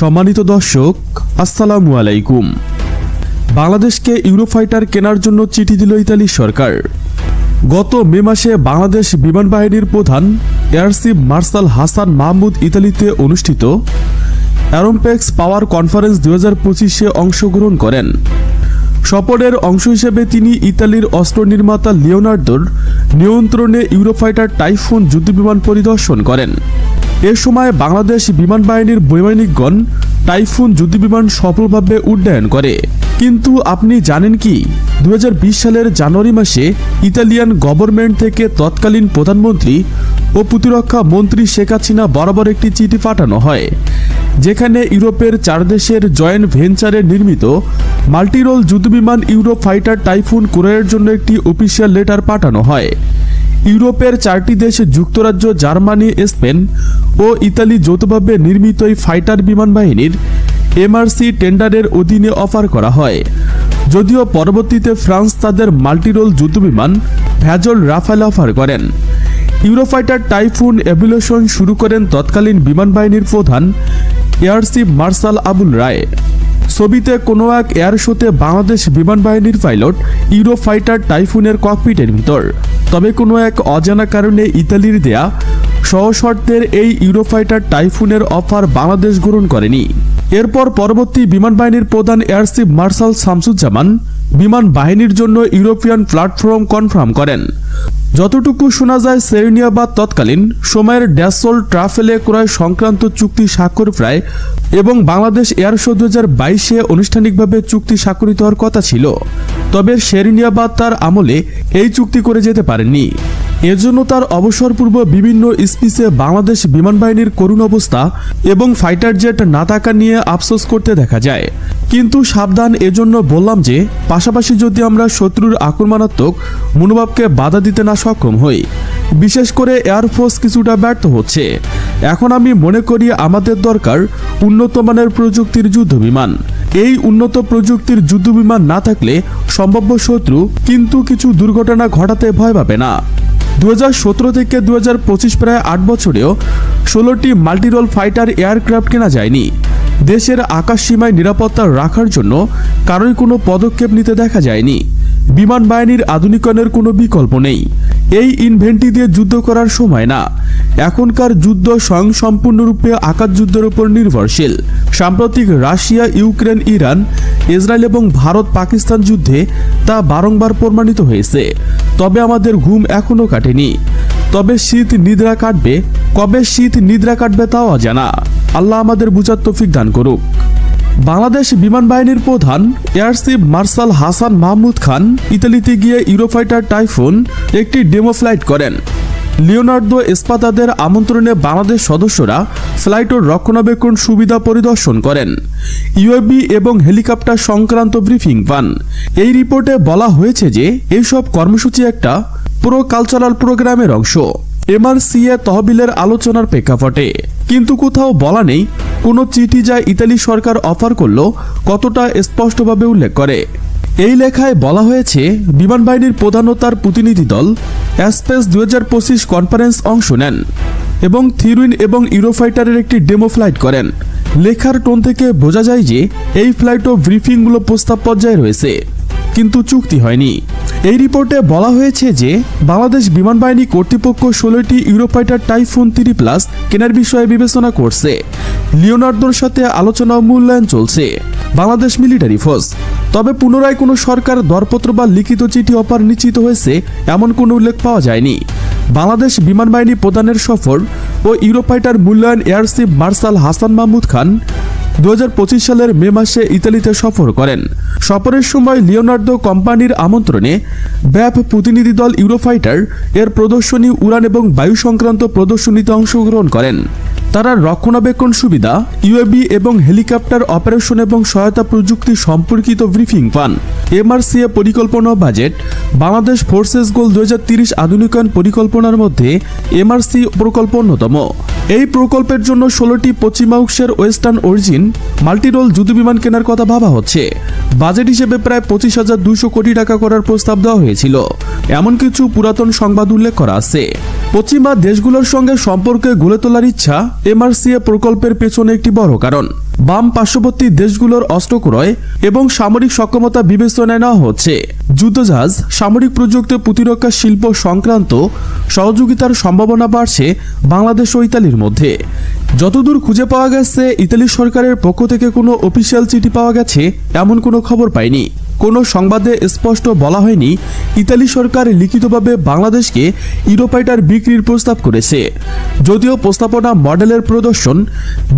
সম্মানিত দর্শক, আসসালামু আলাইকুম। বাংলাদেশকে ইউরোফাইটার কেনার জন্য চিঠি দিল ইতালি সরকার। গত মে মাসে বাংলাদেশ বিমান বাহিনীর প্রধান air chief marshal Hasan Mahmud ইতালিতে অনুষ্ঠিত অ্যারোম্পেক্স পাওয়ার কনফারেন্স দু হাজার পঁচিশে অংশগ্রহণ করেন। সফরের অংশ হিসেবে তিনি ইতালির অস্ত্র নির্মাতা লিওনার্দোর নিয়ন্ত্রণে ইউরোফাইটার টাইফুন যুদ্ধবিমান পরিদর্শন করেন। এ সময় বাংলাদেশ বিমান বাহিনীর বৈমানিকগণ টাইফুন যুদ্ধবিমান সফলভাবে উড্ডয়ন করে। কিন্তু আপনি জানেন কি? দু হাজার বিশ সালের জানুয়ারি মাসে ইতালিয়ান গভর্নমেন্ট থেকে তৎকালীন প্রধানমন্ত্রী ও প্রতিরক্ষা মন্ত্রী শেখ হাসিনা বরাবর একটি চিঠি পাঠানো হয়, যেখানে ইউরোপের চার দেশের জয়েন্ট ভেঞ্চারে নির্মিত মাল্টিরোল যুদ্ধবিমান ইউরো ফাইটার টাইফুন ক্রয়ের জন্য একটি অফিসিয়াল লেটার পাঠানো হয়। ইউরোপের চারটি দেশ, যুক্তরাজ্য, জার্মানি, স্পেন ও ইতালি যৌথভাবে নির্মিত এই ফাইটার বিমান বাহিনীর এমআরসি টেন্ডারের অধীনে অফার করা হয়। যদিও পরবর্তীতে ফ্রান্স তাদের মাল্টিরোল যুদ্ধবিমান ভ্যাজল রাফাল অফার করেন। ইউরোফাইটার টাইফুন এভিলেশন শুরু করেন তৎকালীন বিমান বাহিনীর প্রধান air chief marshal Abul Roy. ছবিতে কোনো এক এয়ার শোতে বাংলাদেশ বিমান বাহিনীর পাইলট, ইউরো ফাইটার টাইফুনের ককপিটের ভিতর। তবে কোনো এক অজানা কারণে ইতালির দেয়া সহশর্তের এই ইউরোফাইটার টাইফুনের অফার বাংলাদেশ গ্রহণ করেনি। এরপর পরবর্তী বিমান বাহিনীর প্রধান এয়ার চিফ মার্শাল শামসুজ্জামান বিমান বাহিনীর জন্য ইউরোপিয়ান প্ল্যাটফর্ম কনফার্ম করেন। যতটুকু শোনা যায় সেরিনিয়া বা তৎকালীন, সময়ের ড্যাসল ট্রাফেলে ক্রয় সংক্রান্ত চুক্তি স্বাক্ষর প্রায় এবং বাংলাদেশ এয়ার শো দু হাজার বাইশে আনুষ্ঠানিকভাবে চুক্তি স্বাক্ষরিত হওয়ার কথা ছিল। তবে সেরেনিয়াবাদ তার আমলে এই চুক্তি করে যেতে পারেননি। এজন্য তার অবসরপূর্ব বিভিন্ন স্পিসে বাংলাদেশ বিমান বাহিনীর করুণ অবস্থা এবং ফাইটার জেট না থাকা নিয়ে আফসোস করতে দেখা যায়। কিন্তু সাবধান এজন্য বললাম যে, পাশাপাশি যদি আমরা শত্রুর আক্রমণাত্মক মনোভাবকে বাধা দিতে না সক্ষম হই, বিশেষ করে এয়ারফোর্স কিছুটা ব্যর্থ হচ্ছে। এখন আমি মনে করি আমাদের দরকার উন্নত মানের প্রযুক্তির যুদ্ধ বিমান। এই উন্নত প্রযুক্তির যুদ্ধ বিমান না থাকলে সম্ভাব্য শত্রু কিন্তু কিছু দুর্ঘটনা ঘটাতে ভয় পাবে না। দুই হাজার সতেরো থেকে দু হাজার পঁচিশ প্রায় আট বছরেও ষোলোটি মাল্টিরোল ফাইটার এয়ারক্রাফট কেনা যায়নি। দেশের আকাশ সীমায় নিরাপত্তা রাখার জন্য কারোই কোনো পদক্ষেপ নিতে দেখা যায়নি। বিমান বাহিনীর আধুনিকরণের কোনো বিকল্প নেই। এই ইনভেন্টি দিয়ে যুদ্ধ করার সময় না। এখনকার যুদ্ধ স্বয়ং সম্পূর্ণরূপে আকাশ যুদ্ধের উপর নির্ভরশীল। সাম্প্রতিক রাশিয়া, ইউক্রেন, ইরান, ইসরায়েল এবং ভারত পাকিস্তান যুদ্ধে তা বারংবার প্রমাণিত হয়েছে। তবে আমাদের ঘুম এখনও কাটেনি। তবে শীত নিদ্রা কাটবে, কবে শীত নিদ্রা কাটবে তাও অজানা। আল্লাহ আমাদের বুঝার তৌফিক দান করুক। বাংলাদেশ বিমান বাহিনীর প্রধান air chief marshal Hasan Mahmud Khan ইতালিতে গিয়ে ইউরোফাইটার টাইফুন একটি ডেমো ফ্লাইট করেন। লিওনার্দো এসপাতাদের আমন্ত্রণে বাংলাদেশ সদস্যরা ফ্লাইট ও রক্ষণাবেক্ষণ সুবিধা পরিদর্শন করেন। ইউএবি এবং হেলিকপ্টার সংক্রান্ত ব্রিফিং পান। এই রিপোর্টে বলা হয়েছে যে, এইসব কর্মসূচি একটা প্রো কালচারাল প্রোগ্রামের অংশ। এমআরসিএ তহবিলের আলোচনার প্রেক্ষাপটে। কিন্তু কোথাও বলা নেই কোনো চিঠি যা ইতালি সরকার অফার করল কতটা স্পষ্টভাবে উল্লেখ করে। এই লেখায় বলা হয়েছে, বিমান বাহিনীর প্রধান তার প্রতিনিধি দল অ্যাসপেস দু হাজার পঁচিশ কনফারেন্স অংশ নেন এবং থিরুইন এবং ইউরোফাইটারের একটি ডেমো ফ্লাইট করেন। লেখার টোন থেকে বোঝা যায় যে এই ফ্লাইট ও ব্রিফিংগুলো প্রস্তাব পর্যায়ে রয়েছে। কিন্তু চুক্তি হয়নি। এই রিপোর্টে বলা হয়েছে যে, বাংলাদেশ বিমান বাহিনী কর্তৃপক্ষ ষোলোটি ইউরোফাইটার টাইফুন থ্রি প্লাস কেনার বিষয়ে বিবেচনা করছে। লিওনার্দোর সাথে আলোচনা মূল্যায়ন চলছে। বাংলাদেশ মিলিটারি ফোর্স তবে পুনরায় কোনো সরকার, দরপত্র বা লিখিত চিঠি অফার নিশ্চিত হয়েছে, এমন কোনো উল্লেখ পাওয়া যায়নি। বাংলাদেশ বিমান বাহিনী প্রধানের সফর ও ইউরোফাইটার মূল্যায়ন air chief marshal Hasan Mahmud Khan দু হাজার পঁচিশ সালের মে মাসে ইতালিতে সফর করেন। সফরের সময় লিওনার্দো কোম্পানির আমন্ত্রণে ব্যাপ প্রতিনিধি দল ইউরোফাইটার এর প্রদর্শনী, উড়ান এবং বায়ু সংক্রান্ত প্রদর্শনীতে অংশগ্রহণ করেন। তারা রক্ষণাবেক্ষণ সুবিধা ইউএবি এবং হেলিকপ্টার অপারেশন এবং সহায়তা প্রযুক্তি সম্পর্কিত ব্রিফিং পান। এমআরসিএ পরিকল্পনা বাজেট, বাংলাদেশ ফোর্সেস গোল দু আধুনিকায়ন পরিকল্পনার মধ্যে এমআরসি প্রকল্প অন্যতম। এই প্রকল্পের জন্য ষোলোটি পশ্চিমাউক্সের ওয়েস্টার্ন অরিজিন, মাল্টিরোল যুদ্ধবিমান কেনার কথা ভাবা হচ্ছে। বাজেট হিসেবে প্রায় পঁচিশ হাজার দুশো কোটি টাকা করার প্রস্তাব দেওয়া হয়েছিল। এমন কিছু পুরাতন সংবাদ উল্লেখ করা আছে। পশ্চিমা দেশগুলোর সঙ্গে সম্পর্কে গড়ে তোলার ইচ্ছা এমআরসিএ প্রকল্পের পেছনে একটি বড় কারণ। বাম পার্শ্ববর্তী দেশগুলোর অস্ত্র ক্রয় এবং সামরিক সক্ষমতা বিবেচনায় নেওয়া হচ্ছে। যুদ্ধজাহাজ, সামরিক প্রযুক্তি, প্রতিরক্ষা, শিল্প সংক্রান্ত সহযোগিতার সম্ভাবনা বাড়ছে বাংলাদেশ ও ইতালির মধ্যে। যতদূর খুঁজে পাওয়া গেছে, ইতালি সরকারের পক্ষ থেকে কোনো অফিসিয়াল চিঠি পাওয়া গেছে, এমন কোনো খবর পাইনি। কোনো সংবাদে স্পষ্ট বলা হয়নি, ইতালি সরকার লিখিতভাবে বাংলাদেশকে ইউরোপাইটার বিক্রির প্রস্তাব করেছে। যদিও প্রস্তাবনা মডেলের প্রদর্শন,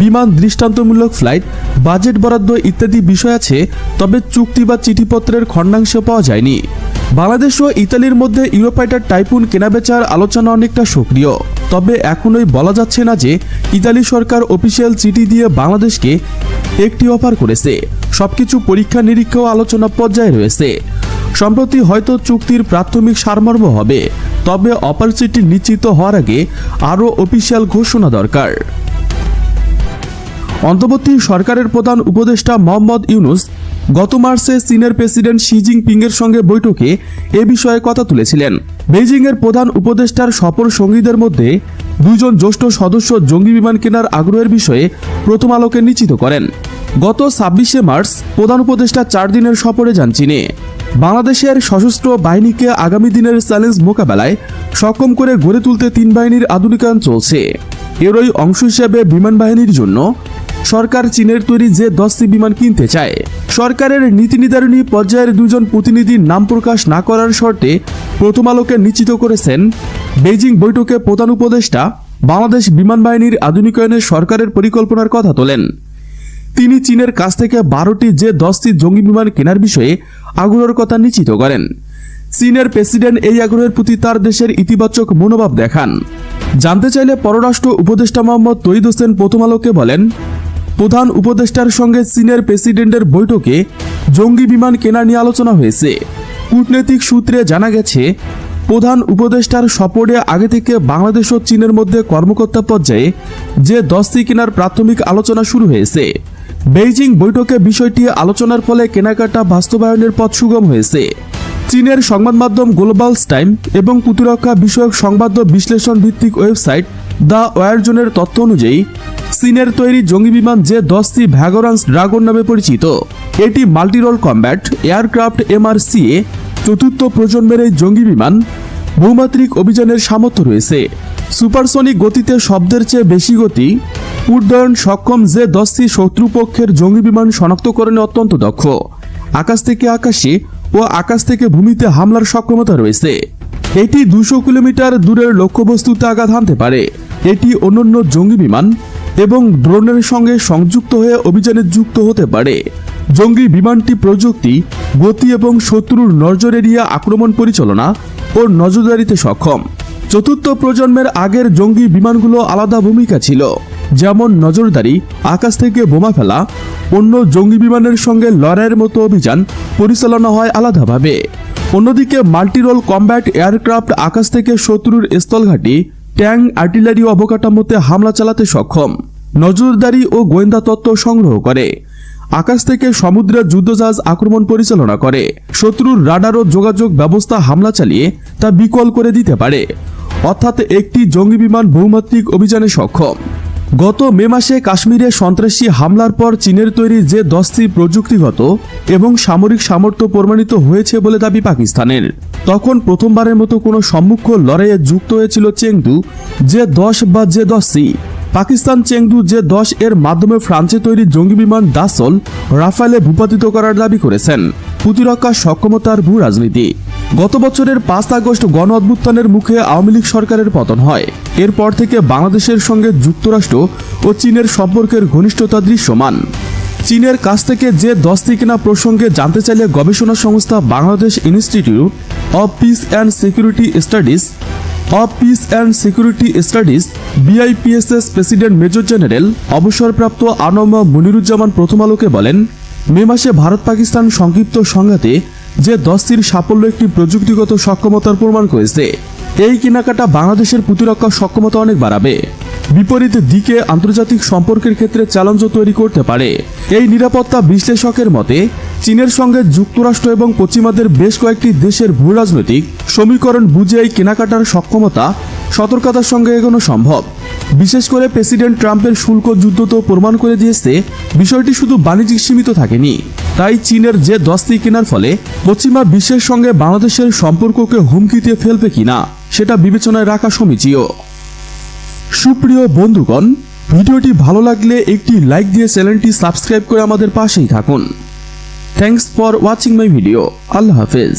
বিমান দৃষ্টান্তমূলক ফ্লাইট, বাজেট বরাদ্দ ইত্যাদি বিষয় আছে, তবে চুক্তি বা চিঠিপত্রের খণ্ডাংশ পাওয়া যায়নি। বাংলাদেশ ও ইতালির মধ্যে ইউরোপাইটার টাইপুন কেনাবেচার আলোচনা অনেকটা সক্রিয়। তবে এখনোই বলা যাচ্ছে না যে ইতালি সরকার অফিসিয়াল চিঠি দিয়ে বাংলাদেশকে একটি অফার করেছে। সবকিছু পরীক্ষা নিরীক্ষা আলোচনা পর্যায়ে রয়েছে। সম্প্রতি হয়তো চুক্তির প্রাথমিক সারমর্ম হবে, তবে অফার চিঠি নিশ্চিত হওয়ার আগে আরও অফিসিয়াল ঘোষণা দরকার। অন্তর্বর্তী সরকারের প্রধান উপদেষ্টা মোহাম্মদ ইউনুস গত মার্চে চীনের প্রেসিডেন্ট শি জিনপিংয়ের সঙ্গে বৈঠকে এ বিষয়ে কথা তুলেছিলেন। বেইজিংয়ের প্রধান উপদেষ্টার সফর সঙ্গীদের মধ্যে দুজন জ্যেষ্ঠ সদস্য জঙ্গি বিমান কেনার আগ্রহের বিষয়ে প্রথম আলোকে নিশ্চিত করেন। গত ছাব্বিশে মার্চ প্রধান উপদেষ্টা চার দিনের সফরে যান চীনে। বাংলাদেশের সশস্ত্র বাহিনীকে আগামী দিনের চ্যালেঞ্জ মোকাবেলায় সক্ষম করে গড়ে তুলতে তিন বাহিনীর আধুনিকায়ন চলছে। এরই অংশ হিসেবে বিমান বাহিনীর জন্য সরকার চীনের তৈরি যে দশটি বিমান কিনতে চায়। সরকারের নীতি নির্ধারণী পর্যায়ের দুজন প্রতিনিধির নাম প্রকাশ না করার শর্তে প্রথম আলোকে নিশ্চিত করেছেন বেইজিং বৈঠকে প্রধান উপদেষ্টা বাংলাদেশ বিমান বাহিনীর আধুনিকায়নে সরকারের পরিকল্পনার কথা তোলেন। তিনি চীনের কাছ থেকে বারোটি যে দশটি জঙ্গি বিমান কেনার বিষয়ে আগ্রহের কথা নিশ্চিত করেন। চীনের প্রেসিডেন্ট এই আগ্রহের প্রতি তার দেশের ইতিবাচক মনোভাব দেখান। জানতে চাইলে পররাষ্ট্র উপদেষ্টা মোহাম্মদ তৈদ হোসেন প্রথম আলোকে বলেন প্রধান উপদেষ্টার সঙ্গে চীনের প্রেসিডেন্টের বৈঠকে জঙ্গি বিমান কেনা নিয়ে আলোচনা হয়েছে। কূটনৈতিক সূত্রে জানা গেছে, প্রধান উপদেষ্টার সফরে আগে থেকে বাংলাদেশ ও চীনের মধ্যে কর্মকর্তা পর্যায়ে যে দশটি কেনার প্রাথমিক আলোচনা শুরু হয়েছে। বেইজিং বৈঠকে বিষয়টি আলোচনার ফলে কেনাকাটা বাস্তবায়নের পথ সুগম হয়েছে। চীনের সংবাদ মাধ্যম গ্লোবাল টাইম এবং প্রতিরক্ষা বিষয়ক সংবাদ বিশ্লেষণ ভিত্তিক ওয়েবসাইট দ্য ওয়ারজনের তথ্য অনুযায়ী, চীনের তৈরি জঙ্গি বিমান যে দশটি ভ্যাগরান্স ড্রাগন নামে পরিচিত। এটি মাল্টিরোল কম্ব্যাট, এয়ারক্রাফট এমআরসিএ চতুর্থ প্রজন্মের এই জঙ্গি বিমান। বহুমাত্রিক অভিযানের সামর্থ্য রয়েছে। সুপারসনিক গতিতে শব্দের চেয়ে বেশি গতি উড্ডয়ন সক্ষম যে দশটি শত্রুপক্ষের জঙ্গি বিমান শনাক্তকরণে অত্যন্ত দক্ষ। আকাশ থেকে আকাশে ও আকাশ থেকে ভূমিতে হামলার সক্ষমতা রয়েছে। এটি দুশো কিলোমিটার দূরের লক্ষ্যবস্তুতে আঘাত হানতে পারে। এটি অন্যান্য জঙ্গি বিমান এবং ড্রোনের সঙ্গে সংযুক্ত হয়ে অভিযানে যুক্ত হতে পারে। জঙ্গি বিমানটি প্রযুক্তি, গতি এবং শত্রুর নজর এড়িয়ে আক্রমণ পরিচালনা ও নজরদারিতে সক্ষম। চতুর্থ প্রজন্মের আগের জঙ্গি বিমানগুলো আলাদা ভূমিকা ছিল। যেমন নজরদারি, আকাশ থেকে বোমা ফেলা, অন্য জঙ্গি বিমানের সঙ্গে লড়াইয়ের মতো অভিযান পরিচালনা হয় আলাদাভাবে। অন্যদিকে মাল্টিরোল কম্ব্যাট এয়ারক্রাফট আকাশ থেকে শত্রুর স্থলঘাটি, ট্যাঙ্ক আর্টিলারি অবকাঠামোতে হামলা চালাতে সক্ষম। নজরদারি ও গোয়েন্দা তত্ত্ব সংগ্রহ করে। আকাশ থেকে সমুদ্রের যুদ্ধজাহাজ আক্রমণ পরিচালনা করে। শত্রুর রাডার ও যোগাযোগ ব্যবস্থা হামলা চালিয়ে তা বিকল করে দিতে পারে। অর্থাৎ একটি জঙ্গি বিমান বহুমাত্রিক অভিযানে সক্ষম। গত মে মাসে কাশ্মীরে সন্ত্রাসী হামলার পর চীনের তৈরি যে দশটি প্রযুক্তিগত এবং সামরিক সামর্থ্য প্রমাণিত হয়েছে বলে দাবি পাকিস্তানের, তখন প্রথমবারের মতো কোনো সম্মুখ লড়াইয়ে যুক্ত হয়েছিল চেংদু, যে দশ বা যে দশ সি পাকিস্তান চেংদু যে দশ এর মাধ্যমে ফ্রান্সে তৈরি জঙ্গি বিমান দাসল রাফালে ভূপাতিত করার দাবি করেছেন। প্রতিরক্ষা সক্ষমতার ভূ রাজনীতি গত বছরের পাঁচ আগস্ট গণ অভ্যুত্থানের মুখে আওয়ামী লীগ সরকারের পতন হয়। এরপর থেকে বাংলাদেশের সঙ্গে যুক্তরাষ্ট্র ও চীনের সম্পর্কের ঘনিষ্ঠতা দৃশ্যমান। চীনের কাছ থেকে যে দশটি কেনা প্রসঙ্গে জানতে চাইলে গবেষণা সংস্থা Bangladesh institute of peace and security studies, of peace and security studies, BIPSS president major general, অবসরপ্রাপ্ত আনম মনিরুজ্জামান প্রথম আলোকে বলেন, মে মাসে ভারত পাকিস্তান সংক্ষিপ্ত সংঘাতে যে দশটির সাফল্য একটি প্রযুক্তিগত সক্ষমতার প্রমাণ করেছে। এই কেনাকাটা বাংলাদেশের প্রতিরক্ষা সক্ষমতা অনেক বাড়াবে। বিপরীত দিকে আন্তর্জাতিক সম্পর্কের ক্ষেত্রে চ্যালেঞ্জও তৈরি করতে পারে। এই নিরাপত্তা বিশ্লেষকের মতে, চীনের সঙ্গে যুক্তরাষ্ট্র এবং পশ্চিমাদের বেশ কয়েকটি দেশের ভূ রাজনৈতিক সমীকরণ বুঝে এই কেনাকাটার সক্ষমতা সতর্কতার সঙ্গে এগোনো সম্ভব। বিশেষ করে প্রেসিডেন্ট ট্রাম্পের শুল্ক যুদ্ধ তো প্রমাণ করে দিয়েছে, বিষয়টি শুধু বাণিজ্যিক সীমিত থাকেনি। তাই চীনের যে দস্তি কেনার ফলে পশ্চিমা বিশ্বের সঙ্গে বাংলাদেশের সম্পর্ককে হুমকিতে ফেলবে কিনা, সেটা বিবেচনায় রাখা সমীচীয় সুপ্রিয় বন্ধুগণ, ভিডিওটি ভালো লাগলে একটি লাইক দিয়ে চ্যানেলটি সাবস্ক্রাইব করে আমাদের পাশেই থাকুন। Thanks for watching my video. আল্লাহ হাফেজ।